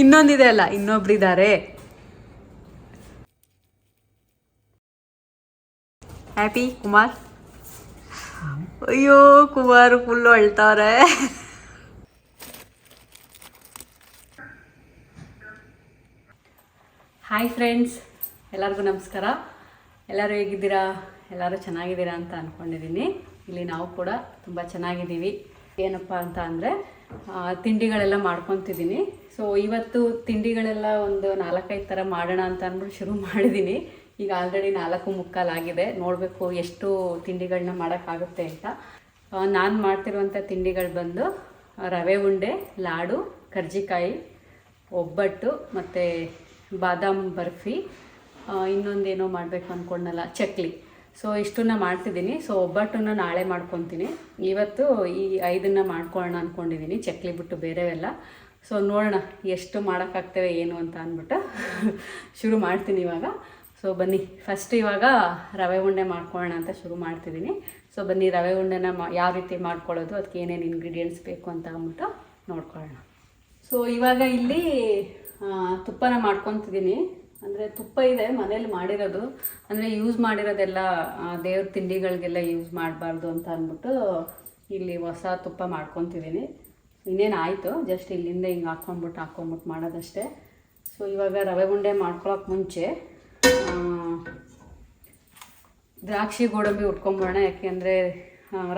ಇನ್ನೊಂದಿದೆ ಅಲ್ಲ, ಇನ್ನೊಬ್ರಿದ್ದಾರೆ. ಹ್ಯಾಪಿ ಕುಮಾರ್ ಅಯ್ಯೋ ಕುಮಾರ್ ಫುಲ್ಲು ಅಳ್ತಾವ್ರೆ ಹಾಯ್ ಫ್ರೆಂಡ್ಸ್ ಎಲ್ಲರಿಗೂ ನಮಸ್ಕಾರ. ಎಲ್ಲರೂ ಹೇಗಿದ್ದೀರಾ? ಎಲ್ಲರೂ ಚೆನ್ನಾಗಿದ್ದೀರಾ ಅಂತ ಅಂದ್ಕೊಂಡಿದ್ದೀನಿ ಇಲ್ಲಿ ನಾವು ಕೂಡ ತುಂಬ ಚೆನ್ನಾಗಿದ್ದೀವಿ. ಏನಪ್ಪ ಅಂತ ಅಂದರೆ ತಿಂಡಿಗಳೆಲ್ಲ ಮಾಡ್ಕೊತಿದ್ದೀನಿ. ಸೊ ಇವತ್ತು ತಿಂಡಿಗಳೆಲ್ಲ ಒಂದು ನಾಲ್ಕೈದು ಥರ ಮಾಡೋಣ ಅಂತ ಅಂದ್ಬಿಟ್ಟು ಶುರು ಮಾಡಿದ್ದೀನಿ ಈಗ ಆಲ್ರೆಡಿ ನಾಲ್ಕು ಮುಕ್ಕಾಲಾಗಿದೆ ನೋಡಬೇಕು ಎಷ್ಟು ತಿಂಡಿಗಳನ್ನ ಮಾಡೋಕ್ಕಾಗುತ್ತೆ ಅಂತ. ನಾನು ಮಾಡ್ತಿರುವಂಥ ತಿಂಡಿಗಳು ಬಂದು ರವೆ ಉಂಡೆ, ಲಾಡು, ಕರ್ಜಿಕಾಯಿ, ಒಬ್ಬಟ್ಟು ಮತ್ತು ಬಾದಾಮ್ ಬರ್ಫಿ. ಇನ್ನೊಂದೇನೋ ಮಾಡಬೇಕು ಅಂದ್ಕೊಂಡಲ್ಲ ಚಕ್ಲಿ. ಸೊ ಇಷ್ಟನ್ನ ಮಾಡ್ತಿದ್ದೀನಿ. ಸೊ ಒಬ್ಬಟ್ಟನ್ನು ನಾಳೆ ಮಾಡ್ಕೊತೀನಿ. ಇವತ್ತು ಈ ಐದನ್ನು ಮಾಡ್ಕೊಳ್ಳೋಣ ಅಂದ್ಕೊಂಡಿದ್ದೀನಿ ಚಕ್ಲಿ ಬಿಟ್ಟು ಬೇರೆವೆಲ್ಲ. ಸೊ ನೋಡೋಣ ಎಷ್ಟು ಮಾಡೋಕ್ಕಾಗ್ತವೆ ಏನು ಅಂತ ಅಂದ್ಬಿಟ್ಟು ಶುರು ಮಾಡ್ತೀನಿ ಇವಾಗ. ಸೊ ಬನ್ನಿ. ಫಸ್ಟ್ ಇವಾಗ ರವೆ ಉಂಡೆ ಮಾಡ್ಕೊಳ್ಳೋಣ ಅಂತ ಶುರು ಮಾಡ್ತಿದ್ದೀನಿ ಸೊ ಬನ್ನಿ ರವೆ ಉಂಡೆನ ಯಾವ ರೀತಿ ಮಾಡ್ಕೊಳ್ಳೋದು, ಅದಕ್ಕೆ ಏನೇನು ಇಂಗ್ರೀಡಿಯೆಂಟ್ಸ್ ಬೇಕು ಅಂತ ಅಂದ್ಬಿಟ್ಟು ನೋಡ್ಕೊಳ್ಳೋಣ. ಸೊ ಇವಾಗ ಇಲ್ಲಿ ತುಪ್ಪನ ಮಾಡ್ಕೊತಿದ್ದೀನಿ ಅಂದರೆ ತುಪ್ಪ ಇದೆ, ಮನೇಲಿ ಮಾಡಿರೋದು. ಅಂದರೆ ಯೂಸ್ ಮಾಡಿರೋದೆಲ್ಲ ದೇವ್ರ ತಿಂಡಿಗಳಿಗೆಲ್ಲ ಯೂಸ್ ಮಾಡಬಾರ್ದು ಅಂತ ಅಂದ್ಬಿಟ್ಟು ಇಲ್ಲಿ ಹೊಸ ತುಪ್ಪ ಮಾಡ್ಕೊತಿದ್ದೀನಿ. ಇನ್ನೇನು ಆಯಿತು ಜಸ್ಟ್ ಇಲ್ಲಿಂದ ಹಿಂಗೆ ಹಾಕ್ಕೊಂಡ್ಬಿಟ್ಟು ಹಾಕ್ಕೊಂಬಿಟ್ಟು ಮಾಡೋದಷ್ಟೇ. ಸೊ ಇವಾಗ ರವೆ ಉಂಡೆ ಮಾಡ್ಕೊಳಕ್ಕೆ ಮುಂಚೆ ದ್ರಾಕ್ಷಿ, ಗೋಡಂಬಿ ಉಟ್ಕೊಂಬೋಣ ಯಾಕೆಂದರೆ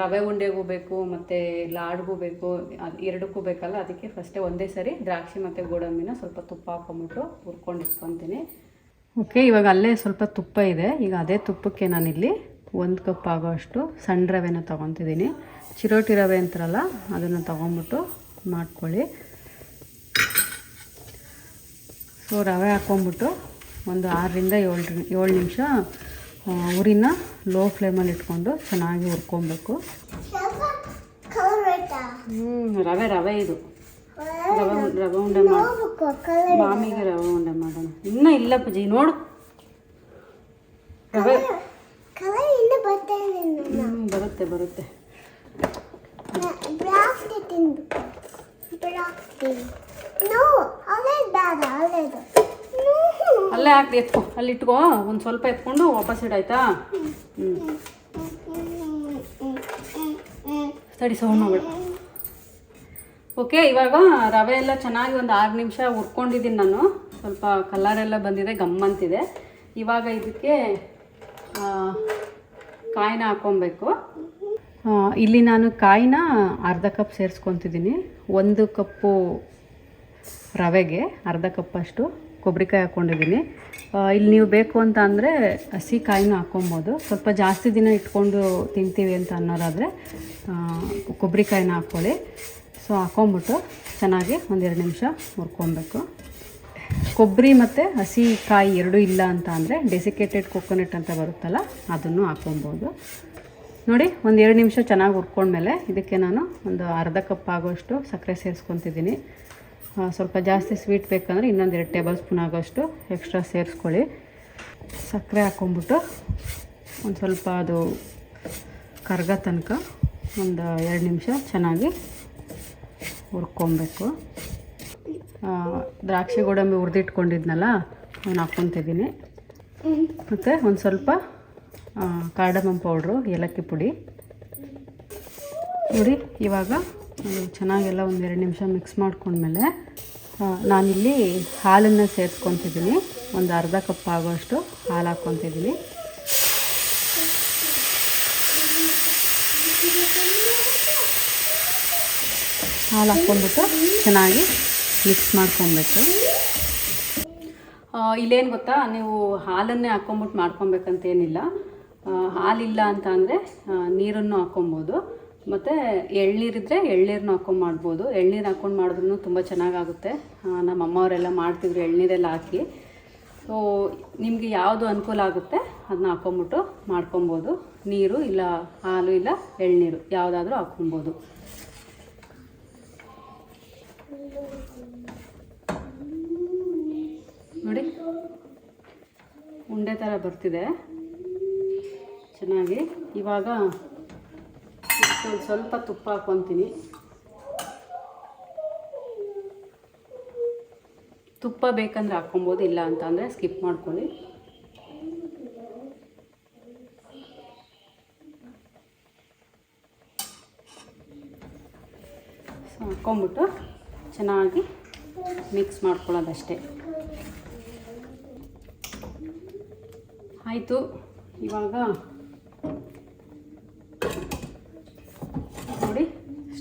ರವೆ ಉಂಡೆಗೂ ಬೇಕು, ಮತ್ತು ಲಾಡ್ಗೂ ಬೇಕು, ಅದು ಎರಡಕ್ಕೂ ಬೇಕಲ್ಲ, ಅದಕ್ಕೆ ಫಸ್ಟೇ ಒಂದೇ ಸರಿ ದ್ರಾಕ್ಷಿ ಮತ್ತು ಗೋಡಂಬಿನ ಸ್ವಲ್ಪ ತುಪ್ಪ ಹಾಕೊಂಬಿಟ್ಟು ಹುರ್ಕೊಂಡು ಇಟ್ಕೊತೀನಿ. ಓಕೆ, ಇವಾಗ ಅಲ್ಲೇ ಸ್ವಲ್ಪ ತುಪ್ಪ ಇದೆ. ಈಗ ಅದೇ ತುಪ್ಪಕ್ಕೆ ನಾನಿಲ್ಲಿ ಒಂದು ಕಪ್ ಆಗೋಷ್ಟು ಸಣ್ಣ ರವೆನ ತೊಗೊತಿದ್ದೀನಿ. ಚಿರೋಟಿ ರವೆ ಅಂತಾರಲ್ಲ, ಅದನ್ನು ತೊಗೊಂಬಿಟ್ಟು ಮಾಡ್ಕೊಳ್ಳಿ. ಸೊ ರವೆ ಹಾಕ್ಕೊಂಬಿಟ್ಟು ಒಂದು ಆರರಿಂದ ಏಳು ಏಳು ನಿಮಿಷ ಉರಿನ ಲೋ ಫ್ಲೇಮಲ್ಲಿ ಇಟ್ಕೊಂಡು ಚೆನ್ನಾಗಿ ಹುರ್ಕೊಬೇಕು. ರವೆ ರವೆ ಇದು. ರವೆ ರವೆ ಉಂಡೆ ಮಾಡಿ ಮಾಮಿಗೆ ರವೆ ಉಂಡೆ ಮಾಡೋಣ. ಇನ್ನೂ ಇಲ್ಲ ಪೂಜಿ, ನೋಡು. ರವೆ ಬರುತ್ತೆ ಬರುತ್ತೆ. ಬರುತ್ತೆ ಅಲ್ಲೇ ಹಾಕಿ ಎತ್ಕೊ. ಅಲ್ಲಿ ಇಟ್ಕೋ. ಒಂದು ಸ್ವಲ್ಪ ಎತ್ಕೊಂಡು ವಾಪಸ್ ಇಡಾಯ್ತಾ ಹ್ಞೂ ತಡಿ ಮಾಡ್ಬೇಡ. ಓಕೆ, ಇವಾಗ ರವೆ ಎಲ್ಲ ಚೆನ್ನಾಗಿ ಒಂದು ಆರು ನಿಮಿಷ ಹುರ್ಕೊಂಡಿದ್ದೀನಿ ನಾನು. ಸ್ವಲ್ಪ ಕಲರ್ ಎಲ್ಲ ಬಂದಿದೆ ಗಮ್ಮಂತಿದೆ ಇವಾಗ ಇದಕ್ಕೆ ಕಾಯಿನ ಹಾಕ್ಕೊಬೇಕು ಇಲ್ಲಿ ನಾನು ಕಾಯಿನ ಅರ್ಧ ಕಪ್ ಸೇರಿಸ್ಕೊತಿದ್ದೀನಿ. ಒಂದು ಕಪ್ಪು ರವೆಗೆ, ಅರ್ಧ ಕಪ್ಪಷ್ಟು ಕೊಬ್ಬರಿಕಾಯಿ ಹಾಕ್ಕೊಂಡಿದ್ದೀನಿ. ಇಲ್ಲಿ ನೀವು ಬೇಕು ಅಂತ ಅಂದರೆ ಹಸಿ ಕಾಯಿನೂ ಹಾಕ್ಕೊಬೋದು. ಸ್ವಲ್ಪ ಜಾಸ್ತಿ ದಿನ ಇಟ್ಕೊಂಡು ತಿಂತೀವಿ ಅಂತ ಅನ್ನೋರಾದರೆ ಕೊಬ್ಬರಿಕಾಯಿನ ಹಾಕ್ಕೊಳ್ಳಿ. ಸೊ ಹಾಕ್ಕೊಂಬಿಟ್ಟು ಚೆನ್ನಾಗಿ ಒಂದೆರಡು ನಿಮಿಷ ಹುರ್ಕೊಬೇಕು. ಕೊಬ್ಬರಿ ಮತ್ತು ಹಸಿ ಕಾಯಿ ಎರಡೂ ಇಲ್ಲ ಅಂತ ಅಂದರೆ ಡೆಸಿಕೇಟೆಡ್ ಕೊಕೊನಟ್ ಅಂತ ಬರುತ್ತಲ್ಲ, ಅದನ್ನು ಹಾಕ್ಕೊಬೋದು. ನೋಡಿ ಒಂದು ಎರಡು ನಿಮಿಷ ಚೆನ್ನಾಗಿ ಹುರ್ಕೊಂಡ್ಮೇಲೆ ಇದಕ್ಕೆ ನಾನು ಒಂದು ಅರ್ಧ ಕಪ್ ಆಗೋಷ್ಟು ಸಕ್ಕರೆ ಸೇರಿಸ್ಕೊತಿದ್ದೀನಿ. ಸ್ವಲ್ಪ ಜಾಸ್ತಿ ಸ್ವೀಟ್ ಬೇಕಂದರೆ ಇನ್ನೊಂದು ಎರಡು ಟೇಬಲ್ ಸ್ಪೂನ್ ಆಗೋಷ್ಟು ಎಕ್ಸ್ಟ್ರಾ ಸೇರಿಸ್ಕೊಳ್ಳಿ. ಸಕ್ಕರೆ ಹಾಕ್ಕೊಂಬಿಟ್ಟು ಒಂದು ಸ್ವಲ್ಪ ಅದು ಕರ್ಗ ತನಕ ಒಂದು ಎರಡು ನಿಮಿಷ ಚೆನ್ನಾಗಿ ಹುರ್ಕೊಬೇಕು. ದ್ರಾಕ್ಷಿ ಗೋಡಂಬಿ ಹುರಿದಿಟ್ಕೊಂಡಿದ್ನಲ್ಲ ಅವ್ನು ಹಾಕ್ಕೊತಿದ್ದೀನಿ. ಮತ್ತು ಒಂದು ಸ್ವಲ್ಪ ಕಾರ್ಡಮಮ್ ಪೌಡ್ರು ಏಲಕ್ಕಿ ಪುಡಿ. ನೋಡಿ, ಇವಾಗ ಚೆನ್ನಾಗೆಲ್ಲ ಒಂದು ಎರಡು ನಿಮಿಷ ಮಿಕ್ಸ್ ಮಾಡ್ಕೊಂಡ್ಮೇಲೆ ನಾನಿಲ್ಲಿ ಹಾಲನ್ನು ಸೇರಿಸ್ಕೊತಿದ್ದೀನಿ. ಒಂದು ಅರ್ಧ ಕಪ್ ಆಗೋಷ್ಟು ಹಾಲು ಹಾಕ್ಕೊತಿದ್ದೀನಿ. ಹಾಲು ಹಾಕ್ಕೊಂಡ್ಬಿಟ್ಟು ಚೆನ್ನಾಗಿ ಮಿಕ್ಸ್ ಮಾಡ್ಕೊಬೇಕು ಇಲ್ಲೇನು ಗೊತ್ತಾ? ನೀವು ಹಾಲನ್ನೇ ಹಾಕ್ಕೊಂಬಿಟ್ಟು ಮಾಡ್ಕೊಬೇಕಂತೇನಿಲ್ಲ. ಹಾಲಿಲ್ಲ ಅಂತ ಅಂದರೆ ನೀರನ್ನು ಹಾಕ್ಕೊಬೋದು. ಮತ್ತು ಎಳ್ನೀರಿದ್ರೆ ಎಳ್ನೀರನ್ನು ಹಾಕ್ಕೊಂಡು ಮಾಡ್ಬೋದು. ಎಳ್ನೀರು ಹಾಕೊಂಡು ಮಾಡಿದ್ರೂ ತುಂಬ ಚೆನ್ನಾಗಾಗುತ್ತೆ. ನಮ್ಮಮ್ಮವರೆಲ್ಲ ಮಾಡ್ತಿದ್ರು ಎಳ್ನೀರೆಲ್ಲ ಹಾಕಿ. ಸೊ ನಿಮಗೆ ಯಾವುದು ಅನುಕೂಲ ಆಗುತ್ತೆ ಅದನ್ನ ಹಾಕ್ಕೊಂಬಿಟ್ಟು ಮಾಡ್ಕೊಬೋದು. ನೀರು ಇಲ್ಲ, ಹಾಲು ಇಲ್ಲ, ಎಳ್ನೀರು ಯಾವುದಾದ್ರೂ ಹಾಕ್ಕೊಬೋದು ನೋಡಿ. ಉಂಡೆ ಥರ ಬರ್ತಿದೆ. ಚೆನ್ನಾಗಿ. ಇವಾಗ ಸ್ವಲ್ಪ ಸ್ವಲ್ಪ ತುಪ್ಪ ಹಾಕ್ಕೊತೀನಿ ತುಪ್ಪ ಬೇಕಂದ್ರೆ ಹಾಕ್ಕೊಬೋದು, ಇಲ್ಲ ಅಂತ ಅಂದರೆ ಸ್ಕಿಪ್ ಮಾಡ್ಕೊಳ್ಳಿ. ಸೊ ಹಾಕ್ಕೊಂಬಿಟ್ಟು ಚೆನ್ನಾಗಿ ಮಿಕ್ಸ್ ಮಾಡ್ಕೊಳ್ಳೋದಷ್ಟೇ. ಆಯಿತು, ಇವಾಗ ನೋಡಿ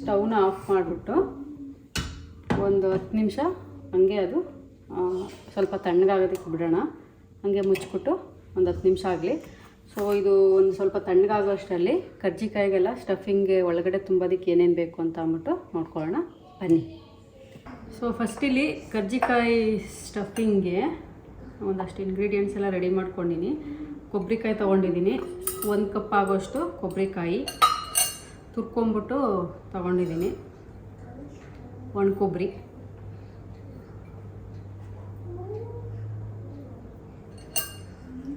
ಸ್ಟವ್ನ ಆಫ್ ಮಾಡಿಬಿಟ್ಟು ಒಂದು ಹತ್ತು ನಿಮಿಷ ಹಂಗೆ ಅದು ಸ್ವಲ್ಪ ತಣ್ಣಗಾಗೋದಕ್ಕೆ ಬಿಡೋಣ. ಹಾಗೆ ಮುಚ್ಚಿಬಿಟ್ಟು ಒಂದು ಹತ್ತು ನಿಮಿಷ ಆಗಲಿ. ಸೊ ಇದು ಒಂದು ಸ್ವಲ್ಪ ತಣ್ಣಗಾಗೋ ಅಷ್ಟರಲ್ಲಿ ಕರ್ಜಿಕಾಯಿಗೆಲ್ಲ ಸ್ಟಫಿಂಗ್ಗೆ ಒಳಗಡೆ ತುಂಬೋದಕ್ಕೆ ಏನೇನು ಬೇಕು ಅಂತ ಅಂದ್ಬಿಟ್ಟು ನೋಡ್ಕೊಳ್ಳೋಣ. ಬನ್ನಿ. ಸೊ ಫಸ್ಟ್ ಇಲ್ಲಿ ಕರ್ಜಿಕಾಯಿ ಸ್ಟಫಿಂಗ್ಗೆ ಒಂದಷ್ಟು ಇಂಗ್ರೀಡಿಯೆಂಟ್ಸ್ ಎಲ್ಲ ರೆಡಿ ಮಾಡ್ಕೊಂಡಿನಿ. ಕೊಬ್ಬರಿಕಾಯಿ ತೊಗೊಂಡಿದ್ದೀನಿ ಒಂದು ಕಪ್ ಆಗೋಷ್ಟು ಕೊಬ್ಬರಿಕಾಯಿ. ತುರ್ಕೊಂಬಿಟ್ಟು ತೊಗೊಂಡಿದ್ದೀನಿ. ಒಣ ಕೊಬ್ಬರಿ.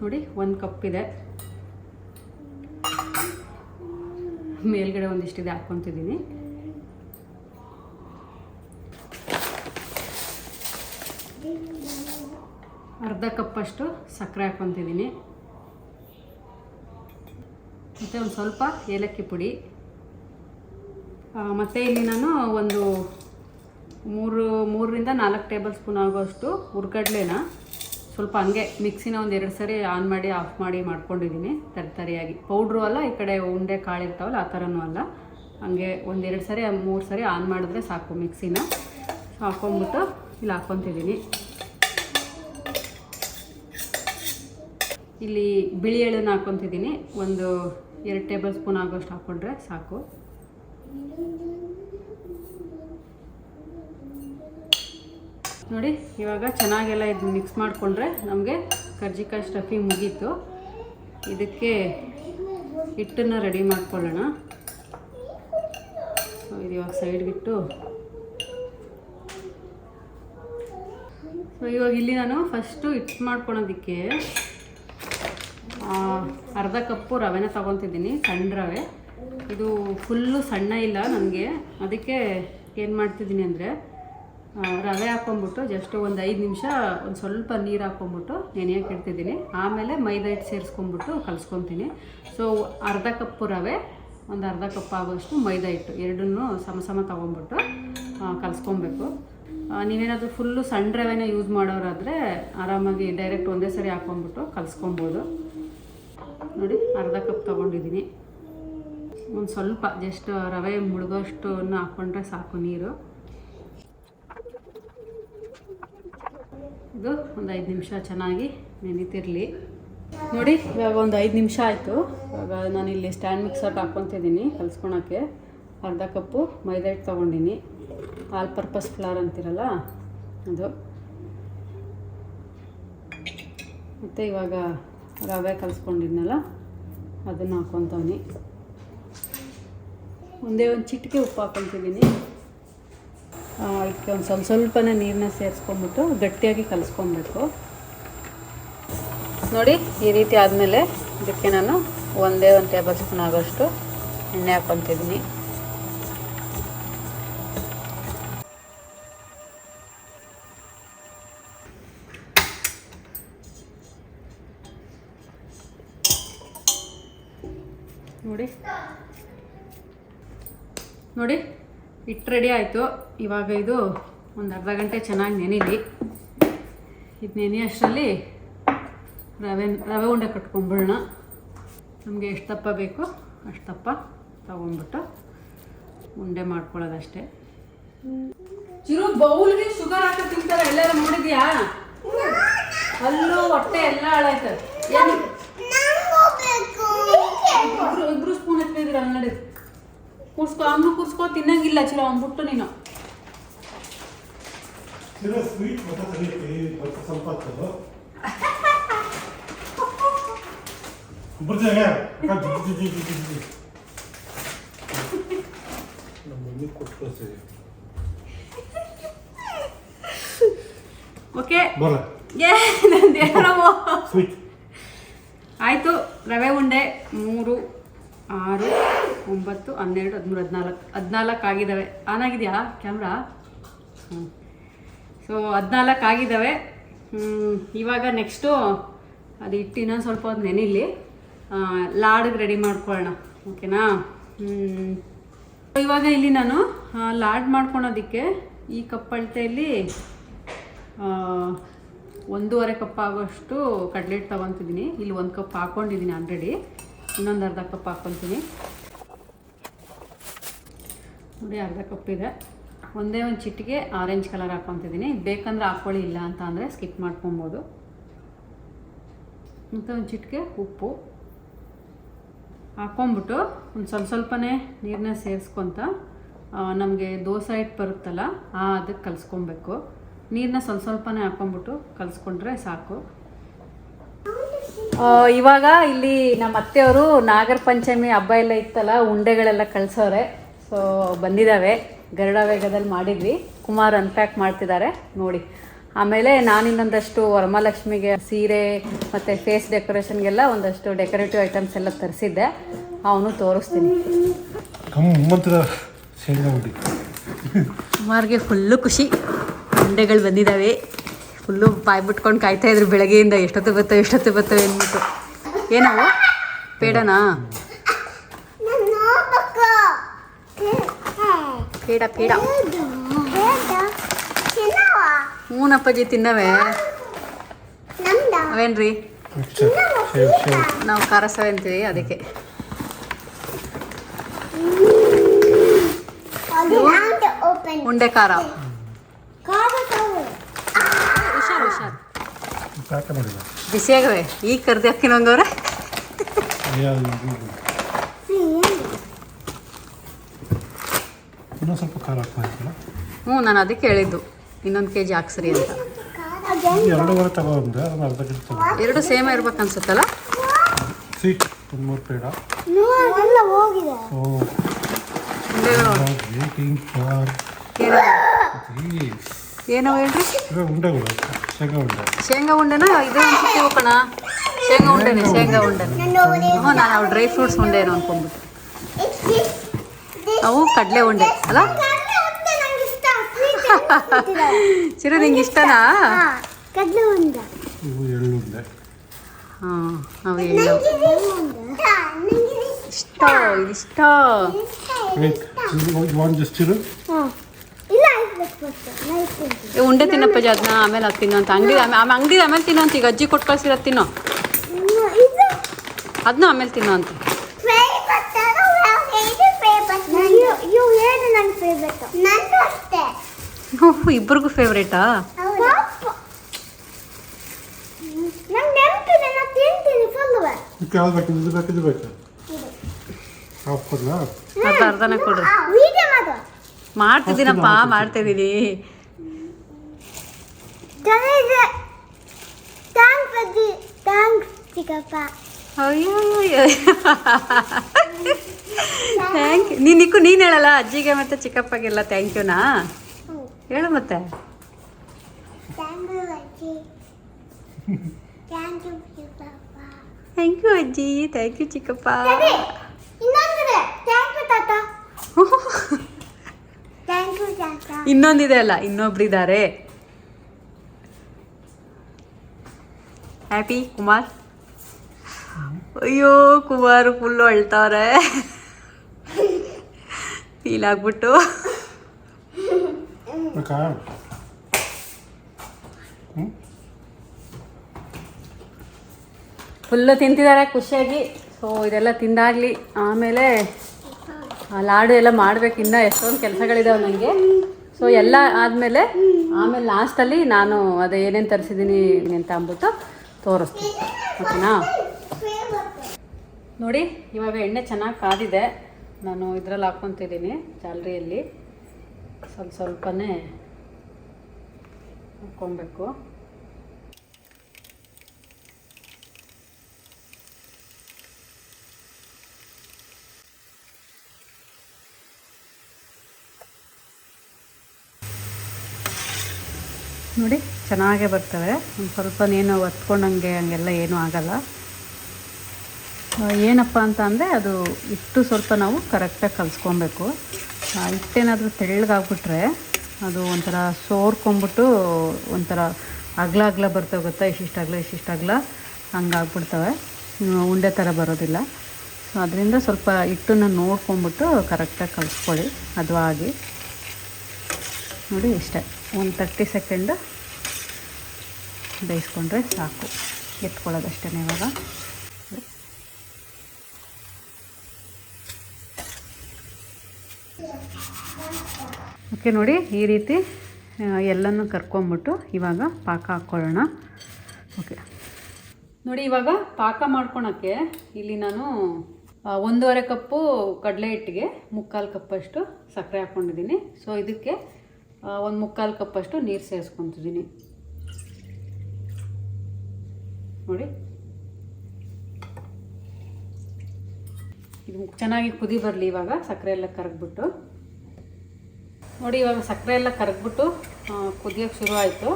ನೋಡಿ, ಒಂದು ಕಪ್ ಇದೆ. ಮೇಲ್ಗಡೆ ಒಂದಿಷ್ಟಿದೆ ಹಾಕ್ಕೊತಿದ್ದೀನಿ. ಅರ್ಧ ಕಪ್ಪಷ್ಟು ಸಕ್ಕರೆ ಹಾಕ್ಕೊತಿದ್ದೀನಿ. ಮತ್ತು ಒಂದು ಸ್ವಲ್ಪ ಏಲಕ್ಕಿ ಪುಡಿ. ಮತ್ತು ಇಲ್ಲಿ ನಾನು ಒಂದು ಮೂರು, ಮೂರರಿಂದ ನಾಲ್ಕು ಟೇಬಲ್ ಸ್ಪೂನ್ ಆಗುವಷ್ಟು ಹುರ್ಗಡ್ಲೆನ ಸ್ವಲ್ಪ ಹಂಗೆ ಮಿಕ್ಸಿನ ಒಂದು ಎರಡು ಸರಿ ಆನ್ ಮಾಡಿ, ಆಫ್ ಮಾಡಿ ಮಾಡ್ಕೊಂಡಿದ್ದೀನಿ ತರಿತರಿಯಾಗಿ ಪೌಡ್ರು ಅಲ್ಲ, ಈ ಕಡೆ ಉಂಡೆ ಕಾಳಿರ್ತಾವಲ್ಲ ಆ ಥರನೂ ಅಲ್ಲ. ಹಂಗೆ ಒಂದೆರಡು ಸರಿ, ಮೂರು ಸರಿ ಆನ್ ಮಾಡಿದ್ರೆ ಸಾಕು ಮಿಕ್ಸಿನ. ಸೊ ಹಾಕ್ಕೊಂಬಿಟ್ಟು ಇಲ್ಲಿ ಹಾಕ್ಕೊತಿದ್ದೀನಿ ಇಲ್ಲಿ ಬಿಳಿ ಎಳ್ಳನ್ನು ಹಾಕ್ಕೊತಿದ್ದೀನಿ ಒಂದು ಎರಡು ಟೇಬಲ್ ಸ್ಪೂನ್ ಆಗೋಷ್ಟು ಹಾಕ್ಕೊಂಡ್ರೆ ಸಾಕು. ನೋಡಿ, ಇವಾಗ ಚೆನ್ನಾಗೆಲ್ಲ ಇದು ಮಿಕ್ಸ್ ಮಾಡಿಕೊಂಡ್ರೆ ನಮಗೆ ಕರ್ಜಿಕಾಯಿ ಸ್ಟಫಿಂಗ್ ಮುಗೀತು. ಇದಕ್ಕೆ ಹಿಟ್ಟನ್ನು ರೆಡಿ ಮಾಡ್ಕೊಳ್ಳೋಣ. ಇದು ಇವಾಗ ಸೈಡ್ಗಿಟ್ಟು ಸೊ ಇವಾಗ ಇಲ್ಲಿ ನಾನು ಫಸ್ಟು ಹಿಟ್ಟು ಮಾಡ್ಕೊಳೋದಕ್ಕೆ ಅರ್ಧ ಕಪ್ಪು ರವೆನ ತೊಗೊತಿದ್ದೀನಿ, ಸಣ್ಣ ರವೆ. ಇದು ಫುಲ್ಲು ಸಣ್ಣ ಇಲ್ಲ ನನಗೆ ಅದಕ್ಕೆ ಏನು ಮಾಡ್ತಿದ್ದೀನಿ ಅಂದರೆ ರವೆ ಹಾಕ್ಕೊಂಬಿಟ್ಟು ಜಸ್ಟ್ ಒಂದು ಐದು ನಿಮಿಷ ಒಂದು ಸ್ವಲ್ಪ ನೀರು ಹಾಕ್ಕೊಂಬಿಟ್ಟು ನೆನೆಯೋಕೆ ಇಡ್ತಿದ್ದೀನಿ. ಆಮೇಲೆ ಮೈದಾ ಹಿಟ್ಟು ಸೇರಿಸ್ಕೊಂಬಿಟ್ಟು ಕಲಿಸ್ಕೊತೀನಿ. ಸೊ ಅರ್ಧ ಕಪ್ಪು ರವೆ, ಒಂದು ಅರ್ಧ ಕಪ್ ಆಗೋಷ್ಟು ಮೈದಾ ಹಿಟ್ಟು ಎರಡನ್ನೂ ಸಮ ಸಮ ತೊಗೊಂಬಿಟ್ಟು ಕಲಿಸ್ಕೊಬೇಕು. ನೀವೇನಾದರೂ ಫುಲ್ಲು ಸಣ್ಣ ರವೆನ ಯೂಸ್ ಮಾಡೋರಾದರೆ ಆರಾಮಾಗಿ ಡೈರೆಕ್ಟ್ ಒಂದೇ ಸರಿ ಹಾಕ್ಕೊಂಬಿಟ್ಟು ಕಲಿಸ್ಕೊಬೋದು. ನೋಡಿ, ಅರ್ಧ ಕಪ್ ತೊಗೊಂಡಿದ್ದೀನಿ. ಒಂದು ಸ್ವಲ್ಪ ಜಸ್ಟ್ ರವೆ ಮುಳುಗೋಷ್ಟನ್ನು ಹಾಕ್ಕೊಂಡ್ರೆ ಸಾಕು ನೀರು. ಇದು ಒಂದು ಐದು ನಿಮಿಷ ಚೆನ್ನಾಗಿ ನೆನೀತಿರಲಿ. ನೋಡಿ, ಇವಾಗ ಒಂದು ಐದು ನಿಮಿಷ ಆಯಿತು. ಇವಾಗ ಇಲ್ಲಿ ಸ್ಟ್ಯಾಂಡ್ ಮಿಕ್ಸರ್ ಹಾಕ್ಕೊತಿದ್ದೀನಿ ಕಲಿಸ್ಕೊಳಕ್ಕೆ. ಅರ್ಧ ಕಪ್ಪು ಮೈದಾ ಹಿಟ್ಟು ತೊಗೊಂಡಿನಿ. ಆಲ್ ಪರ್ಪಸ್ ಫ್ಲಾರ್ ಅಂತಿರಲ್ಲ, ಅದು. ಮತ್ತು ಇವಾಗ ರವೆ ಕಲಿಸ್ಕೊಂಡಿದ್ನಲ್ಲ, ಅದನ್ನು ಹಾಕ್ಕೊತವ್ನಿ ಒಂದೇ ಒಂದು ಚಿಟಿಕೆ ಉಪ್ಪು ಹಾಕ್ಕೊತಿದ್ದೀನಿ ಇದಕ್ಕೆ ಒಂದು ಸ್ವಲ್ಪ ಸ್ವಲ್ಪನೇ ನೀರನ್ನ ಸೇರಿಸ್ಕೊಂಬಿಟ್ಟು ಗಟ್ಟಿಯಾಗಿ ಕಲಿಸ್ಕೊಬೇಕು ನೋಡಿ, ಈ ರೀತಿ ಆದಮೇಲೆ ಇದಕ್ಕೆ ನಾನು ಒಂದೇ ಒಂದು ಟೇಬಲ್ ಸ್ಪೂನ್ ಆಗೋಷ್ಟು ಎಣ್ಣೆ ಹಾಕ್ಕೊತಿದ್ದೀನಿ ಹಿಟ್ಟು ರೆಡಿ ಆಯಿತು. ಇವಾಗ ಇದು ಒಂದು ಅರ್ಧ ಗಂಟೆ ಚೆನ್ನಾಗಿ ನೆನೀಲಿ. ಇದು ನೆನೆಯೋಷ್ಟರಲ್ಲಿ ರವೆ ರವೆ ಉಂಡೆ ಕಟ್ಕೊಂಬಿಡೋಣ ನಮಗೆ ಎಷ್ಟು ದಪ್ಪ ಬೇಕು ಅಷ್ಟು ದಪ್ಪ ತಗೊಂಡ್ಬಿಟ್ಟು ಉಂಡೆ ಮಾಡ್ಕೊಳ್ಳೋದಷ್ಟೇ. ಚಿರು ಬೌಲ್ಗೆ ಶುಗರ್ ಹಾಕಿ ತಿಂತಾರೆ. ಎಲ್ಲರೂ ನೋಡಿದ್ಯಾ? ಅಲ್ಲೂ ಹೊಟ್ಟೆ ಎಲ್ಲ ಹಾಳಾಯ್ತದೆ ಇಬ್ರು ಸ್ಪೂನ್ ಎತ್ತಿದ್ರ ಅಲ್ಲಿ ನಡಿ. ಕೂರ್ಸ್ಕೊ ಅವನು ಕೂರ್ಸ್ಕೊ ತಿನ್ನಂಗಿಲ್ಲ ಚಿರ ಅಂದ್ಬಿಟ್ಟು ನೀನು. ಓಕೆ. ಆಯಿತು ರವೆ ಉಂಡೆ ಮೂರು ಆರು. ಒಂಬತ್ತು ಹನ್ನೆರಡು ಹದಿಮೂರು ಹದಿನಾಲ್ಕು ಹದಿನಾಲ್ಕು ಆಗಿದ್ದಾವೆ. ಆನ್ ಆಗಿದೆಯಾ ಕ್ಯಾಮ್ರಾ? ಹ್ಞೂ ಸೊ ಹದಿನಾಲ್ಕು ಆಗಿದ್ದಾವೆ. ಇವಾಗ ನೆಕ್ಸ್ಟು ಅದು ಇಟ್ಟು ಇನ್ನೊಂದು ಸ್ವಲ್ಪ ಹೊತ್ತು ನೆನಿಲಿ. ಲಾಡಿಗೆ ರೆಡಿ ಮಾಡ್ಕೊಳ್ಳೋಣ. ಓಕೆನಾ? ಇವಾಗ ಇಲ್ಲಿ ನಾನು ಲಾಡ್ ಮಾಡ್ಕೊಳೋದಕ್ಕೆ ಈ ಕಪ್ ಅಳತೆಯಲ್ಲಿ ಆ, ಒಂದೂವರೆ ಕಪ್ ಆಗೋಷ್ಟು ಕಡ್ಲೆಟ್ ತೊಗೊತಿದ್ದೀನಿ. ಇಲ್ಲಿ ಒಂದು ಕಪ್ ಹಾಕ್ಕೊಂಡಿದ್ದೀನಿ ಆಲ್ರೆಡಿ ಇನ್ನೊಂದು ಅರ್ಧ ಕಪ್ ಹಾಕ್ಕೊತೀನಿ ನೋಡಿ ಅರ್ಧ ಕಪ್ ಇದೆ. ಒಂದೇ ಒಂದು ಚಿಟ್ಟಿಗೆ ಆರೆಂಜ್ ಕಲರ್ ಹಾಕ್ಕೊತಿದ್ದೀನಿ ಬೇಕಂದ್ರೆ ಹಾಕ್ಕೊಳ್ಳಿ ಇಲ್ಲ ಅಂತ ಅಂದರೆ ಸ್ಕಿಪ್ ಮಾಡ್ಕೊಬೋದು. ಮತ್ತು ಒಂದು ಚಿಟಿಕೆ ಉಪ್ಪು ಹಾಕ್ಕೊಂಬಿಟ್ಟು ಒಂದು ಸ್ವಲ್ಪ ಸ್ವಲ್ಪನೇ ನೀರನ್ನ ಸೇರಿಸ್ಕೊತ ನಮಗೆ ದೋಸೆ ಹಿಟ್ಟು ಬರುತ್ತಲ್ಲ, ಆ ಅದಕ್ಕೆ ಕಲಿಸ್ಕೊಬೇಕು. ನೀರನ್ನ ಸ್ವಲ್ಪ ಸ್ವಲ್ಪನೇ ಹಾಕ್ಕೊಂಬಿಟ್ಟು ಕಲಿಸ್ಕೊಂಡ್ರೆ ಸಾಕು. ಇವಾಗ ಇಲ್ಲಿ ನಮ್ಮ ಅತ್ತೆಯವರು ನಾಗರ ಪಂಚಮಿ ಹಬ್ಬ ಎಲ್ಲ ಇತ್ತಲ್ಲ, ಉಂಡೆಗಳೆಲ್ಲ ಕಳ್ಸೋರೆ. ಸೊ ಬಂದಿದ್ದಾವೆ. ಗರುಡ ವೇಗದಲ್ಲಿ ಮಾಡಿದ್ವಿ. ಕುಮಾರ್ ಅನ್ಪ್ಯಾಕ್ ಮಾಡ್ತಿದ್ದಾರೆ. ನೋಡಿ. ಆಮೇಲೆ ನಾನು ಇನ್ನೊಂದಷ್ಟು ವರಮಹಾಲಕ್ಷ್ಮಿಗೆ ಸೀರೆ ಮತ್ತು ಫೇಸ್ ಡೆಕೋರೇಷನ್ಗೆಲ್ಲ ಒಂದಷ್ಟು ಡೆಕೋರೇಟಿವ್ ಐಟಮ್ಸ್ ಎಲ್ಲ ತರಿಸಿದ್ದೆ. ಅವನು ತೋರಿಸ್ತೀನಿ. ಕುಮಾರ್ಗೆ ಫುಲ್ಲು ಖುಷಿ. ಅಂಡೆಗಳು ಬಂದಿದ್ದಾವೆ. ಫುಲ್ಲು ಬಾಯ್ ಬಿಟ್ಕೊಂಡು ಕಾಯ್ತಾ ಇದ್ರು ಬೆಳಗ್ಗೆಯಿಂದ. ಎಷ್ಟೊತ್ತು ಬರ್ತವೆ ಎಷ್ಟೊತ್ತು ಬರ್ತವೆ ಅಂದ್ಬಿಟ್ಟು ಏನವು ಪೇಡನಾ? ಪೇಡ ಪೇಡ. ಹ್ಞೂನಪ್ಪಾಜಿ ತಿನ್ನವೆ? ಅವೇನ್ರಿ? ನಾವು ಖಾರ ಸವೆ ಅಂತೀವಿ ಅದಕ್ಕೆ. ಉಂಡೆ ಖಾರ. ಹುಷಾರು ಬಿಸಿಯಾಗವೆ? ಈಗ ಕರ್ದು ಹಾಕಿನಂಗವ್ರೆ ಇನ್ನೂ ಸ್ವಲ್ಪ ಖಾರ ಹಾಕ್ಬೇಕಲ್ಲ ಹ್ಞೂ ನಾನು ಅದಕ್ಕೆ ಹೇಳಿದ್ದು ಇನ್ನೊಂದು ಕೆ ಜಿ ಹಾಕ್ಸ್ರಿ ಅಂತ ಎರಡೂವರೆ ತಗೊಂಡೆ ಅದನ್ನು ಅರ್ಧ ಕೆ ಜಿ ತಗೋ ಎರಡು ಸೇಮ್ ಇರ್ಬೇಕು ಅನ್ಸುತ್ತಲ್ಲ? ಸ್ವೀಟ್ ಒಂದು ಮೂರು ಪೇಡ. ಹೋಗಿದೆ. ಓ ಉಂಡೆಗಳು ವೇಟಿಂಗ್ ಫಾರ್ ಏನು ಏನೋ ಹೇಳ್ರಿ ಉಂಡೆಗಳು ಶೇಂಗಾ ಉಂಡೆ. ಶೇಂಗಾ ಉಂಡೆನ? ಇದು ಅನ್ಸುತ್ತೆ ಕಣ ಶೇಂಗಾ ಉಂಡೆನೆ ಶೇಂಗಾ ಉಂಡೆ. ಹ್ಞೂ ನಾನು ಅವು ಡ್ರೈ ಫ್ರೂಟ್ಸ್ ಉಂಡೆ ಏನೋ ಅನ್ಕೊಂಡ್ಬಿಟ್ಟು. ಅವು ಕಡಲೆ ಉಂಡೆ ಅಲ್ಲ ಚಿರು ನಿಂಗೆ ಇಷ್ಟನಾ? ಕಡಲೆ ಉಂಡೆ. ಹಾಂ ಅವು ಎಳ್ಳು. ಇಷ್ಟ. ಉಂಡೆ ತಿನ್ನಪ್ಪ ಅದನ್ನ ಆಮೇಲೆ ಅದು ತಿನ್ನೋ ಅಂತ. ಅಂಗಡಿ ಆಮೇಲೆ ಅಂಗಡಿ ಆಮೇಲೆ ತಿನ್ನೋ ಅಂತ ಈಗ ಅಜ್ಜಿ ಕೊಟ್ಟು ಕಳ್ಸಿರೋದು ತಿನ್ನೋ. ಅದನ್ನ ಆಮೇಲೆ ತಿನ್ನೋ ಅಂತ. ಫೇವರೆಟ್ ನಂದು ಅಷ್ಟೇ. ಓಹ್ ಇಬ್ಬರಿಗೂ ಫೇವ್ರೇಟಾ ನಂಗೆ ನೆನಪಿದೆ ನಾನು ತಿಂತೀನಿ ಫುಲ್ವೆ ಇದಕ್ಕೆ ಯಾವ್ದು ಬೇಕು ಇದು ಬೇಕು ಇದು ಬೇಕು. ಹಾಫ್ ಕೊಡ್ಲಾ? ಅರ್ಧ ಅರ್ಧನ ಕೊಡ್ರಿ. ವಿಡಿಯೋ ಮಾಡು. ಮಾಡ್ತಿದ್ದೀನಪ್ಪ ಮಾಡ್ತಿದ್ದೀನಿ. ಚೆನ್ನಾಗಿದೆ ಥ್ಯಾಂಕ್ಸ್ ಅಜ್ಜಿ. ಥ್ಯಾಂಕ್ಸ್ ಚಿಕ್ಕಪ್ಪ. ಅಯ್ಯೋ ಥ್ಯಾಂಕ್ ಯು ನೀನು ನಿಕ್ಕು ನೀನು ಹೇಳಲ್ಲ ಅಜ್ಜಿಗೆ ಮತ್ತು ಚಿಕ್ಕಪ್ಪಗೆಲ್ಲ ಥ್ಯಾಂಕ್ ಯುನಾ ಹೇಳು ಮತ್ತೆ ಥ್ಯಾಂಕ್ ಯು ಅಜ್ಜಿ ಥ್ಯಾಂಕ್ ಯು ಚಿಕ್ಕಪ್ಪ ಇನ್ನೊಂದಿದೆ ಅಲ್ಲ ಇನ್ನೊಬ್ರಿದ್ದಾರೆ ಹ್ಯಾಪಿ ಕುಮಾರ್ ಅಯ್ಯೋ ಕುಮಾರ್ ಫುಲ್ಲು ಅಳ್ತಾವ್ರೆ ಫೀಲ್ ಆಗ್ಬಿಟ್ಟು. ಫುಲ್ಲು ತಿಂತಿದ್ದಾರೆ ಖುಷಿಯಾಗಿ. ಸೊ ಇದೆಲ್ಲ ತಿಂದಾಗಲಿ. ಆಮೇಲೆ ಆ ಲಾಡು ಎಲ್ಲ ಮಾಡ್ಬೇಕು. ಇನ್ನೂ ಎಷ್ಟೊಂದು ಕೆಲಸಗಳಿದಾವೆ ನನಗೆ ಸೊ ಎಲ್ಲ ಆದಮೇಲೆ ಆಮೇಲೆ ಲಾಸ್ಟಲ್ಲಿ ನಾನು ಅದೇ ಏನೇನು ತರಿಸಿದ್ದೀನಿ ಅಂತ ಅಂದ್ಬಿಟ್ಟು ತೋರಿಸ್ತೀನಿ. ಓಕೆನಾ ನೋಡಿ, ಇವಾಗ ಎಣ್ಣೆ ಚೆನ್ನಾಗಿ ಕಾದಿದೆ. ನಾನು ಇದರಲ್ಲಿ ಹಾಕ್ಕೊತಿದ್ದೀನಿ ಜಾಲರಿಯಲ್ಲಿ. ಸ್ವಲ್ಪ ಸ್ವಲ್ಪನೇ ಹಾಕ್ಕೊಬೇಕು. ನೋಡಿ, ಚೆನ್ನಾಗೇ ಬರ್ತವೆ. ಒಂದು ಸ್ವಲ್ಪ ಏನು ಒತ್ಕೊಂಡಂಗೆ ಹಂಗೆಲ್ಲ ಏನೂ ಆಗಲ್ಲ. ಏನಪ್ಪ ಅಂತ ಅಂದರೆ ಅದು ಇಟ್ಟು ಸ್ವಲ್ಪ ನಾವು ಕರೆಕ್ಟಾಗಿ ಕಲಿಸ್ಕೊಬೇಕು. ಇಟ್ಟೇನಾದರೂ ತೆಳ್ಳಗಾಗ್ಬಿಟ್ರೆ ಅದು ಒಂಥರ ಸೋರ್ಕೊಂಬಿಟ್ಟು ಒಂಥರ ಅಗ್ಲ ಅಗ್ಲ ಬರ್ತವೆ ಗೊತ್ತಾ? ಇಷ್ಟಿಷ್ಟು ಅಗ್ಲ ಇಷ್ಟಿಷ್ಟು ಅಗ್ಲ ಹಂಗೆ ಆಗ್ಬಿಡ್ತವೆ ಉಂಡೆ ಥರ ಬರೋದಿಲ್ಲ. ಸೊ ಅದರಿಂದ ಸ್ವಲ್ಪ ಹಿಟ್ಟನ್ನು ನೋಡ್ಕೊಂಬಿಟ್ಟು ಕರೆಕ್ಟಾಗಿ ಕಲಿಸ್ಕೊಳ್ಳಿ. ಅದು ಆಗಿ. ನೋಡಿ ಇಷ್ಟೇ. ಒಂದು ತರ್ಟಿ ಸೆಕೆಂಡ್ ಬೇಯಿಸ್ಕೊಂಡ್ರೆ ಸಾಕು. ಎತ್ಕೊಳ್ಳೋದಷ್ಟೇ ಇವಾಗ. ಓಕೆ, ನೋಡಿ, ಈ ರೀತಿ ಎಲ್ಲನೂ ಕರ್ಕೊಂಬಿಟ್ಟು ಇವಾಗ ಪಾಕ ಹಾಕ್ಕೊಳ್ಳೋಣ. ಓಕೆ. ನೋಡಿ, ಇವಾಗ ಪಾಕ ಮಾಡ್ಕೊಳಕ್ಕೆ ಇಲ್ಲಿ ನಾನು ಒಂದೂವರೆ ಕಪ್ಪು ಕಡಲೆ ಹಿಟ್ಟಿಗೆ ಮುಕ್ಕಾಲು ಕಪ್ಪಷ್ಟು ಸಕ್ಕರೆ ಹಾಕ್ಕೊಂಡಿದ್ದೀನಿ. ಸೊ ಇದಕ್ಕೆ ಒಂದು ಮುಕ್ಕಾಲು ಕಪ್ಪಷ್ಟು ನೀರು ಸೇರಿಸ್ಕೊತಿದ್ದೀನಿ. ನೋಡಿ. ಇದು ಚೆನ್ನಾಗಿ ಕುದಿ ಬರಲಿ ಇವಾಗ, ಸಕ್ಕರೆ ಎಲ್ಲ ಕರಗ್ಬಿಟ್ಟು ನೋಡಿ, ಇವಾಗ ಸಕ್ಕರೆ ಎಲ್ಲ ಕರಗ್ಬಿಟ್ಟು ಕುದಿಯೋಕ್ಕೆ ಶುರು ಆಯಿತು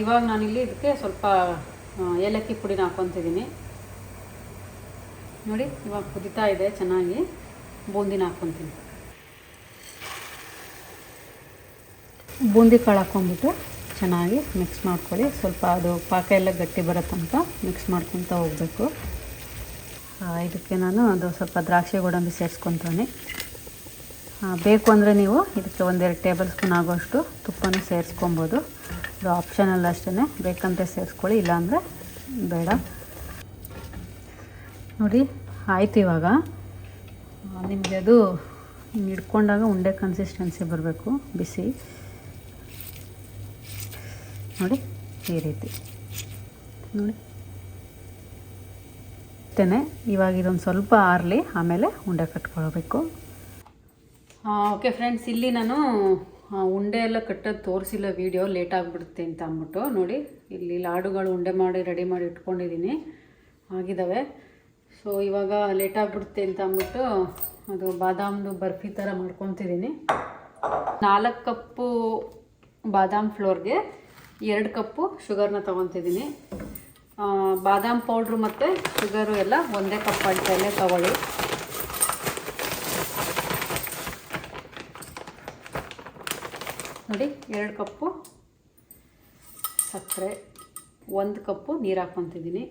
ಇವಾಗ ನಾನಿಲ್ಲಿ ಇದಕ್ಕೆ ಸ್ವಲ್ಪ ಏಲಕ್ಕಿ ಪುಡಿನ ಹಾಕ್ಕೊತಿದ್ದೀನಿ ನೋಡಿ, ಇವಾಗ ಕುದಿತಾ ಇದೆ ಚೆನ್ನಾಗಿ. ಬೂಂದಿನ ಹಾಕ್ಕೊತೀನಿ ಬೂಂದಿ ಕಾಳು ಹಾಕ್ಕೊಂಬಿಟ್ಟು ಚೆನ್ನಾಗಿ ಮಿಕ್ಸ್ ಮಾಡ್ಕೊಳ್ಳಿ. ಸ್ವಲ್ಪ ಅದು ಪಾಕ ಎಲ್ಲ ಗಟ್ಟಿ ಬರೋ ಮಿಕ್ಸ್ ಮಾಡ್ಕೊತ ಹೋಗಬೇಕು. ಇದಕ್ಕೆ ನಾನು ಅದು ಸ್ವಲ್ಪ ದ್ರಾಕ್ಷಿ, ಗೋಡಂಬಿ ಸೇರಿಸ್ಕೊತೀನಿ. ಬೇಕು ಅಂದರೆ ನೀವು ಇದಕ್ಕೆ ಒಂದೆರಡು ಟೇಬಲ್ ಸ್ಪೂನ್ ಆಗೋಷ್ಟು ತುಪ್ಪನೂ ಸೇರಿಸ್ಕೊಬೋದು. ಇದು ಆಪ್ಷನಲ್ ಅಷ್ಟೇ ಬೇಕಂದರೆ ಸೇರಿಸ್ಕೊಳ್ಳಿ, ಇಲ್ಲಾಂದರೆ ಬೇಡ. ನೋಡಿ, ಆಯ್ತು ಇವಾಗ. ನಿಮಗೆ ಅದು ಹಿಡ್ಕೊಂಡಾಗ ಉಂಡೆ ಕನ್ಸಿಸ್ಟೆನ್ಸಿ ಬರಬೇಕು, ಬಿಸಿ. ನೋಡಿ, ಈ ರೀತಿ. ನೋಡಿ. ಇವಾಗ ಇದೊಂದು ಸ್ವಲ್ಪ ಆರಲಿ, ಆಮೇಲೆ ಉಂಡೆ ಕಟ್ಕೊಳ್ಬೇಕು. ಓಕೆ ಫ್ರೆಂಡ್ಸ್ ಇಲ್ಲಿ ನಾನು ಉಂಡೆ ಎಲ್ಲ ಕಟ್ಟೋದು ತೋರಿಸಿಲ್ಲ ವೀಡಿಯೋ ಲೇಟ್ ಆಗಿಬಿಡುತ್ತೆ ಅಂತ ಅಂದ್ಬಿಟ್ಟು. ನೋಡಿ, ಇಲ್ಲಿ ಲಾಡುಗಳು ಉಂಡೆ ಮಾಡಿ ರೆಡಿ ಮಾಡಿ ಇಟ್ಕೊಂಡಿದ್ದೀನಿ. ಆಗಿದ್ದಾವೆ ಸೊ ಇವಾಗ ಲೇಟ್ ಆಗಿಬಿಡುತ್ತೆ ಅಂತ ಅಂದ್ಬಿಟ್ಟು, ಅದು ಬಾದಾಮ್ದು ಬರ್ಫಿ ಥರ ಮಾಡ್ಕೊತಿದ್ದೀನಿ. ನಾಲ್ಕು ಕಪ್ಪು ಬಾದಾಮ್ ಫ್ಲೋರ್ಗೆ ಎರಡು ಕಪ್ಪು ಶುಗರ್ನ ತೊಗೊತಿದ್ದೀನಿ. ಬಾದಾಮ್ ಪೌಡ್ರು ಮತ್ತು ಶುಗರು ಎಲ್ಲ ಒಂದೇ ಕಪ್ ಅಂತಲ್ಲೇ ತಗೊಳ್ಳಿ. ನೋಡಿ, ಎರಡು ಕಪ್ಪು ಸಕ್ಕರೆ, ಒಂದು ಕಪ್ಪು ನೀರು ಹಾಕ್ಕೊತಿದ್ದೀನಿ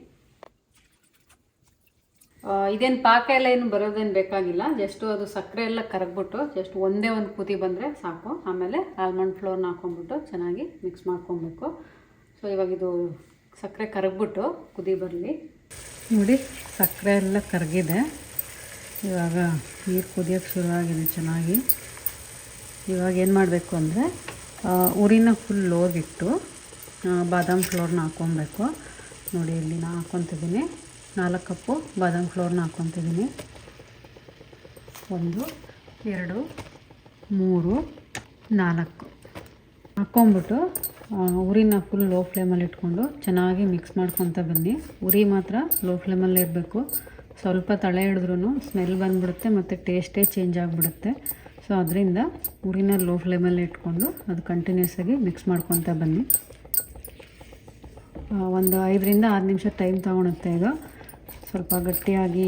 ಇದೇನು ಪಾಕ ಎಲ್ಲ ಏನು ಬರೋದೇನು ಬೇಕಾಗಿಲ್ಲ ಜಸ್ಟು ಅದು ಸಕ್ಕರೆ ಎಲ್ಲ ಕರಗ್ಬಿಟ್ಟು ಜಸ್ಟ್ ಒಂದೇ ಒಂದು ಕುದಿ ಬಂದರೆ ಸಾಕು. ಆಮೇಲೆ ಆಲ್ಮಂಡ್ ಫ್ಲೋರ್ನ ಹಾಕ್ಕೊಂಬಿಟ್ಟು ಚೆನ್ನಾಗಿ ಮಿಕ್ಸ್ ಮಾಡ್ಕೊಬೇಕು. ಸೊ ಇವಾಗ ಇದು ಸಕ್ಕರೆ ಕರಗ್ಬಿಟ್ಟು ಕುದಿ ಬರಲಿ. ನೋಡಿ, ಸಕ್ಕರೆ ಎಲ್ಲ ಕರಗಿದೆ ಇವಾಗ ನೀರು ಕುದಿಯೋಕ್ಕೆ ಶುರುವಾಗಿದೆ ಚೆನ್ನಾಗಿ. ಇವಾಗ ಏನು ಮಾಡಬೇಕು ಅಂದರೆ ಉರಿನ ಫುಲ್ ಲೋಗಿಟ್ಟು ಬಾದಾಮ್ ಫ್ಲೋರ್ನ ಹಾಕ್ಕೊಬೇಕು. ನೋಡಿ, ಇಲ್ಲಿ ನಾನು ಹಾಕ್ಕೊತಿದ್ದೀನಿ. ನಾಲ್ಕು ಕಪ್ಪು ಬಾದಾಮ್ ಫ್ಲೋರ್ನ ಹಾಕ್ಕೊತಿದ್ದೀನಿ. ಒಂದು, ಎರಡು, ಮೂರು, ನಾಲ್ಕು. ಹಾಕ್ಕೊಂಬಿಟ್ಟು ಉರಿನ ಫುಲ್ ಲೋ ಫ್ಲೇಮಲ್ಲಿ ಇಟ್ಕೊಂಡು ಚೆನ್ನಾಗಿ ಮಿಕ್ಸ್ ಮಾಡ್ಕೊತ ಬನ್ನಿ. ಉರಿ ಮಾತ್ರ ಲೋ ಫ್ಲೇಮಲ್ಲೇ ಇರಬೇಕು. ಸ್ವಲ್ಪ ತಳೆ ಹಿಡಿದ್ರೂ ಸ್ಮೆಲ್ ಬಂದುಬಿಡುತ್ತೆ ಮತ್ತು ಟೇಸ್ಟೇ ಚೇಂಜ್ ಆಗಿಬಿಡುತ್ತೆ. ಸೊ ಅದರಿಂದ ಉರಿನ ಲೋ ಫ್ಲೇಮಲ್ಲಿ ಇಟ್ಕೊಂಡು ಅದು ಕಂಟಿನ್ಯೂಸ್ ಆಗಿ ಮಿಕ್ಸ್ ಮಾಡ್ಕೊತ ಬನ್ನಿ. ಒಂದು ಐದರಿಂದ ಆರು ನಿಮಿಷ ಟೈಮ್ ತೊಗೊಳುತ್ತೆ ಈಗ. ಸ್ವಲ್ಪ ಗಟ್ಟಿಯಾಗಿ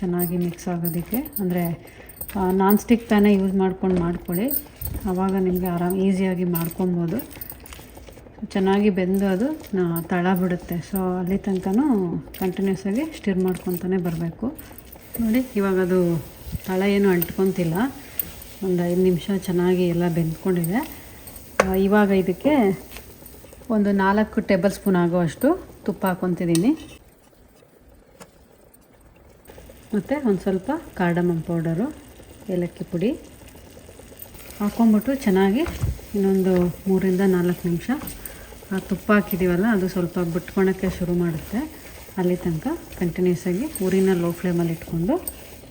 ಚೆನ್ನಾಗಿ ಮಿಕ್ಸ್ ಆಗೋದಕ್ಕೆ. ಅಂದರೆ ನಾನ್ ಸ್ಟಿಕ್ ತಾನೇ ಯೂಸ್ ಮಾಡ್ಕೊಂಡು ಮಾಡ್ಕೊಳ್ಳಿ. ಆವಾಗ ನಿಮಗೆ ಆರಾಮ್ ಈಸಿಯಾಗಿ ಮಾಡ್ಕೊಬೋದು ಚೆನ್ನಾಗಿ ಬೆಂದು ಅದು ತಳ ಬಿಡುತ್ತೆ ಸೊ ಅಲ್ಲಿ ತನಕನೂ ಕಂಟಿನ್ಯೂಸ್ ಆಗಿ ಸ್ಟಿರ್ ಮಾಡ್ಕೊತಾನೆ ಬರಬೇಕು. ನೋಡಿ, ಇವಾಗ ಅದು ತಳ ಏನು ಅಂಟ್ಕೊತಿಲ್ಲ. ಒಂದು ಐದು ನಿಮಿಷ ಚೆನ್ನಾಗಿ ಎಲ್ಲ ಬೆಂದ್ಕೊಂಡಿದೆ. ಇವಾಗ ಇದಕ್ಕೆ ಒಂದು ನಾಲ್ಕು ಟೇಬಲ್ ಸ್ಪೂನ್ ಆಗೋವಷ್ಟು ತುಪ್ಪ ಹಾಕೊತಿದ್ದೀನಿ. ಮತ್ತು ಒಂದು ಸ್ವಲ್ಪ ಕಾರ್ಡಮಮ್ ಪೌಡರು, ಏಲಕ್ಕಿ ಪುಡಿ ಹಾಕ್ಕೊಂಬಿಟ್ಟು ಚೆನ್ನಾಗಿ ಇನ್ನೊಂದು ಮೂರಿಂದ ನಾಲ್ಕು ನಿಮಿಷ ಆ ತುಪ್ಪ ಹಾಕಿದ್ದೀವಲ್ಲ, ಅದು ಸ್ವಲ್ಪ ಬಿಟ್ಕೊಳಕ್ಕೆ ಶುರು ಮಾಡುತ್ತೆ. ಅಲ್ಲಿ ತನಕ ಕಂಟಿನ್ಯೂಸ್ ಆಗಿ ಲೋ ಫ್ಲೇಮಲ್ಲಿ ಇಟ್ಕೊಂಡು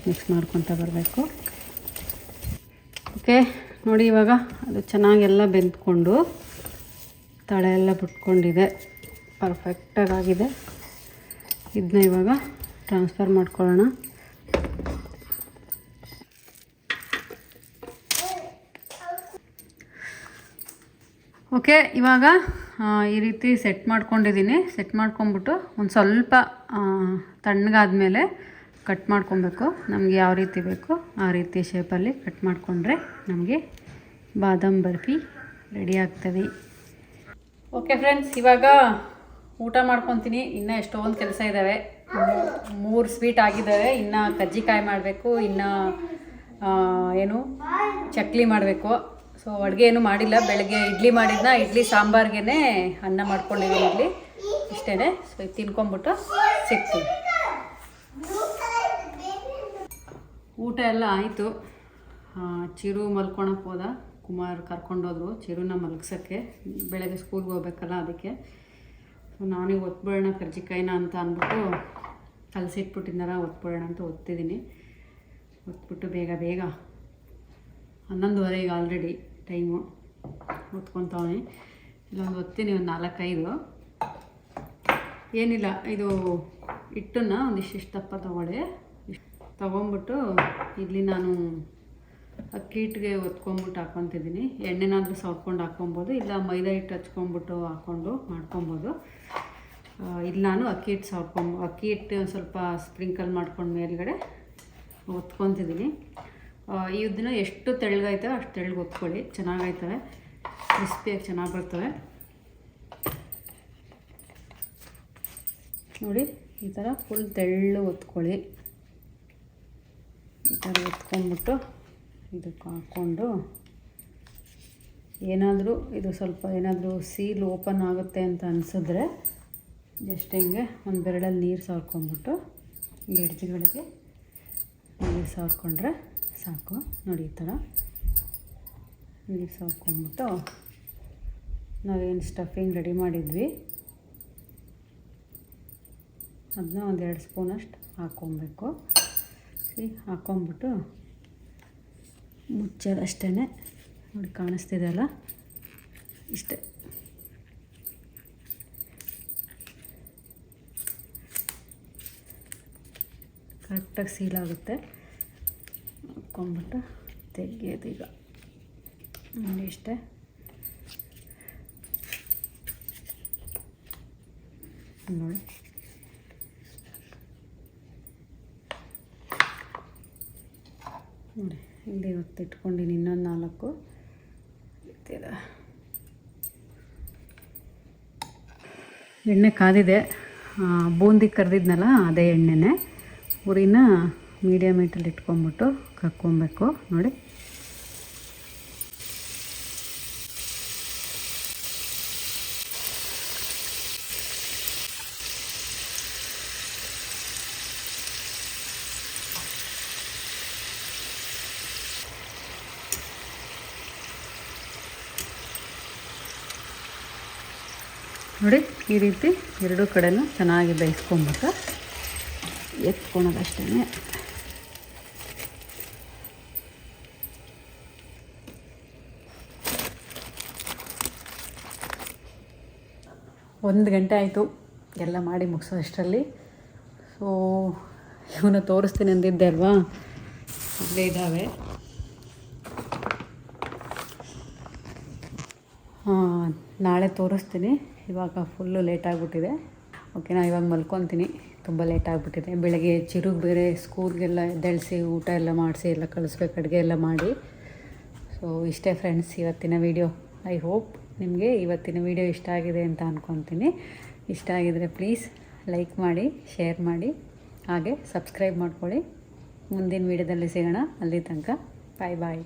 ಮಿಕ್ಸ್ ಮಾಡ್ಕೊತ ಬರಬೇಕು. ಓಕೆ. ನೋಡಿ ಇವಾಗ ಅದು ಚೆನ್ನಾಗೆಲ್ಲ ಬೆಂದ್ಕೊಂಡು ತಳೆ ಎಲ್ಲ ಬಿಟ್ಕೊಂಡಿದೆ. ಪರ್ಫೆಕ್ಟಾಗಿ ಆಗಿದೆ ಇದನ್ನ ಇವಾಗ ಟ್ರಾನ್ಸ್ಫರ್ ಮಾಡ್ಕೊಳ್ಳೋಣ. ಓಕೆ, ಇವಾಗ ಈ ರೀತಿ ಸೆಟ್ ಮಾಡ್ಕೊಂಡಿದ್ದೀನಿ. ಸೆಟ್ ಮಾಡ್ಕೊಂಬಿಟ್ಟು ಒಂದು ಸ್ವಲ್ಪ ತಣ್ಣಗಾದ್ಮೇಲೆ ಕಟ್ ಮಾಡ್ಕೊಬೇಕು. ನಮಗೆ ಯಾವ ರೀತಿ ಬೇಕೋ ಆ ರೀತಿ ಶೇಪಲ್ಲಿ ಕಟ್ ಮಾಡಿಕೊಂಡ್ರೆ ನಮಗೆ ಬಾದಾಮ್ ಬರ್ಫಿ ರೆಡಿ ಆಗ್ತವೆ ಓಕೆ ಫ್ರೆಂಡ್ಸ್ ಇವಾಗ ಊಟ ಮಾಡ್ಕೊತೀನಿ. ಇನ್ನೂ ಎಷ್ಟೊಂದು ಕೆಲಸ ಇದ್ದಾವೆ ಮೂರು ಸ್ವೀಟ್ ಆಗಿದ್ದಾವೆ ಇನ್ನು ಕಜ್ಜಿಕಾಯಿ ಮಾಡಬೇಕು. ಇನ್ನು ಏನು, ಚಕ್ಲಿ ಮಾಡಬೇಕು. ಸೊ ಅಡುಗೆ ಏನು ಮಾಡಿಲ್ಲ. ಬೆಳಗ್ಗೆ ಇಡ್ಲಿ ಮಾಡಿದ್ನ. ಇಡ್ಲಿ ಸಾಂಬಾರ್ಗೆ ಅನ್ನ ಮಾಡ್ಕೊಂಡಿದ್ದೀನಿ ಇಡ್ಲಿ ಇಷ್ಟೇ ಸೊ ತಿನ್ಕೊಂಬಿಟ್ಟು ಸಿಗ್ತೀವಿ ಊಟ ಎಲ್ಲ ಆಯಿತು. ಚಿರು ಮಲ್ಕೊಳಕ್ಕೆ ಹೋದ. ಕುಮಾರ್ ಕರ್ಕೊಂಡೋದ್ರು ಚಿರುನ ಮಲಗ್ಸೋಕ್ಕೆ. ಬೆಳಗ್ಗೆ ಸ್ಕೂಲ್ಗೆ ಹೋಗ್ಬೇಕಲ್ಲ ಅದಕ್ಕೆ. ಸೊ ನಾನೀಗ ಒತ್ಬಿಡೋಣ ಕರ್ಜಿಕಾಯಿನ ಅಂತ ಅಂದ್ಬಿಟ್ಟು ಕಲಸಿಟ್ಬಿಟ್ಟಿದ್ದಾರ ಒತ್ಬಿಡೋಣ ಅಂತ ಒತ್ತಿದ್ದೀನಿ. ಒತ್ಬಿಟ್ಟು ಬೇಗ ಬೇಗ ಹನ್ನೊಂದುವರೆ ಈಗ ಆಲ್ರೆಡಿ ಟೈಮು ಒತ್ಕೊತಾವನಿ. ಇಲ್ಲೊಂದು ಒತ್ತೀನಿ, ಒಂದು ನಾಲ್ಕೈದು. ಏನಿಲ್ಲ, ಇದು ಹಿಟ್ಟನ್ನು ಒಂದಿಷ್ಟು ದಪ್ಪ ತೊಗೊಳ್ಳಿ. ತೊಗೊಂಬಿಟ್ಟು ಇಲ್ಲಿ ನಾನು ಅಕ್ಕಿ ಹಿಟ್ಟಿಗೆ ಒತ್ಕೊಂಬಿಟ್ಟು ಹಾಕ್ಕೊತಿದ್ದೀನಿ. ಎಣ್ಣೆನಾದರೂ ಸವರ್ಕೊಂಡು ಹಾಕ್ಕೊಬೋದು, ಇಲ್ಲ ಮೈದಾ ಹಿಟ್ಟು ಹಚ್ಕೊಂಬಿಟ್ಟು ಹಾಕ್ಕೊಂಡು ಮಾಡ್ಕೊಬೋದು. ಇಲ್ಲಿ ನಾನು ಅಕ್ಕಿ ಹಿಟ್ಟು ಸವರ್ಕೊಂಬ ಅಕ್ಕಿ ಹಿಟ್ಟು ಸ್ವಲ್ಪ ಸ್ಪ್ರಿಂಕಲ್ ಮಾಡ್ಕೊಂಡು ಮೇಲ್ಗಡೆ ಒತ್ಕೊತಿದ್ದೀನಿ. ಇದನ್ನ ಎಷ್ಟು ತೆಳ್ಳಗಾಯ್ತವೆ ಅಷ್ಟು ತೆಳ್ಳಗೆ ಒತ್ಕೊಳ್ಳಿ, ಚೆನ್ನಾಗಾಯ್ತವೆ. ಕ್ರಿಸ್ಪಿಯಾಗಿ ಚೆನ್ನಾಗಿ ಬರ್ತವೆ. ನೋಡಿ, ಈ ಥರ ಫುಲ್ ತೆಳ್ಳು ಒತ್ಕೊಳ್ಳಿ. ಈ ಥರ ಒತ್ಕೊಂಡ್ಬಿಟ್ಟು ಇದಕ್ಕೆ ಹಾಕ್ಕೊಂಡು ಏನಾದರೂ ಇದು ಸ್ವಲ್ಪ ಏನಾದರೂ ಸೀಲ್ ಓಪನ್ ಆಗುತ್ತೆ ಅಂತ ಅನಿಸಿದ್ರೆ ಜಸ್ಟ್ ಹಿಂಗೆ ಒಂದು ಬೆರಳಲ್ಲಿ ನೀರು ಸಾರ್ಕೊಂಡ್ಬಿಟ್ಟು ಗೆಡ್ಜಿಗಳಿಗೆ ನೀರು ಸಾರ್ಕೊಂಡ್ರೆ ಸಾಕು. ನೋಡಿ ಈ ಥರ ನೀರು ಸಾರ್ಕೊಂಡ್ಬಿಟ್ಟು ನಾವೇನು ಸ್ಟಫಿಂಗ್ ರೆಡಿ ಮಾಡಿದ್ವಿ. ಅದನ್ನ ಒಂದೆರಡು ಸ್ಪೂನಷ್ಟು ಹಾಕ್ಕೊಬೇಕು. ಸಿ ಹಾಕ್ಕೊಂಬಿಟ್ಟು ಮುಚ್ಚೋದಷ್ಟೇ ನೋಡಿ ಕಾಣಿಸ್ತಿದೆಯಲ್ಲ ಇಷ್ಟೇ. ಕರೆಕ್ಟಾಗಿ ಸೀಲ್ ಆಗುತ್ತೆ. ಹಾಕ್ಕೊಂಬಿಟ್ಟು ತೆಗಿಯೋದು ಈಗ ನೋಡಿ ಇಷ್ಟೇ. ನೋಡಿ. ನೋಡಿ ಇಲ್ಲಿ ಇಟ್ಕೊಂಡಿನಿ ಇನ್ನೊಂದು ನಾಲ್ಕು. ಎಣ್ಣೆ ಕಾದಿದೆ. ಬೂಂದಿ ಕರೆದಿದ್ನಲ್ಲ ಅದೇ ಎಣ್ಣೆನೇ. ಉರಿನ ಮೀಡಿಯಮ್ ಹೀಟಲ್ಲಿ ಇಟ್ಕೊಂಬಿಟ್ಟು ಕಕ್ಕೊಬೇಕು ನೋಡಿ ನೋಡಿ ಈ ರೀತಿ ಎರಡೂ ಕಡೆನೂ ಚೆನ್ನಾಗಿ ಬೇಯಿಸ್ಕೊಂಬಿಟ್ಟು ಎತ್ಕೊಳ್ಳೋದಷ್ಟೇ ಒಂದು ಗಂಟೆ ಆಯಿತು. ಎಲ್ಲ ಮಾಡಿ ಮುಗಿಸೋ ಅಷ್ಟರಲ್ಲಿ. ಸೊ ಇವನ್ನ ತೋರಿಸ್ತೀನಿ ಅಂದಿದ್ದೆ ಅಲ್ವಾ? ಅಲ್ಲೇ ಇದ್ದಾವೆ. ನಾಳೆ ತೋರಿಸ್ತೀನಿ. ಇವಾಗ ಫುಲ್ಲು ಲೇಟ್ ಆಗಿಬಿಟ್ಟಿದೆ. ಓಕೆ ನಾನು ಇವಾಗ ಮಲ್ಕೊತೀನಿ. ತುಂಬ ಲೇಟ್ ಆಗಿಬಿಟ್ಟಿದೆ. ಬೆಳಗ್ಗೆ ಚಿರುಗ್ ಬೇರೆ ಸ್ಕೂಲ್ಗೆಲ್ಲ ಎದ್ದೇಳಿಸಿ ಊಟ ಎಲ್ಲ ಮಾಡಿಸಿ ಎಲ್ಲ ಕಳಿಸ್ಬೇಕು ಅಡುಗೆ ಎಲ್ಲ ಮಾಡಿ. ಸೊ ಇಷ್ಟೇ ಫ್ರೆಂಡ್ಸ್ ಇವತ್ತಿನ ವಿಡಿಯೋ ಐ ಹೋಪ್ ನಿಮಗೆ ಇವತ್ತಿನ ವಿಡಿಯೋ ಇಷ್ಟ ಆಗಿದೆ ಅಂತ ಅಂದ್ಕೊತೀನಿ ಇಷ್ಟ ಆಗಿದರೆ ಪ್ಲೀಸ್ ಲೈಕ್ ಮಾಡಿ ಶೇರ್ ಮಾಡಿ. ಹಾಗೆ ಸಬ್ಸ್ಕ್ರೈಬ್ ಮಾಡ್ಕೊಳ್ಳಿ. ಮುಂದಿನ ವಿಡಿಯೋದಲ್ಲಿ ಸಿಗೋಣ. ಅಲ್ಲಿ ತನಕ ಬಾಯ್ ಬಾಯ್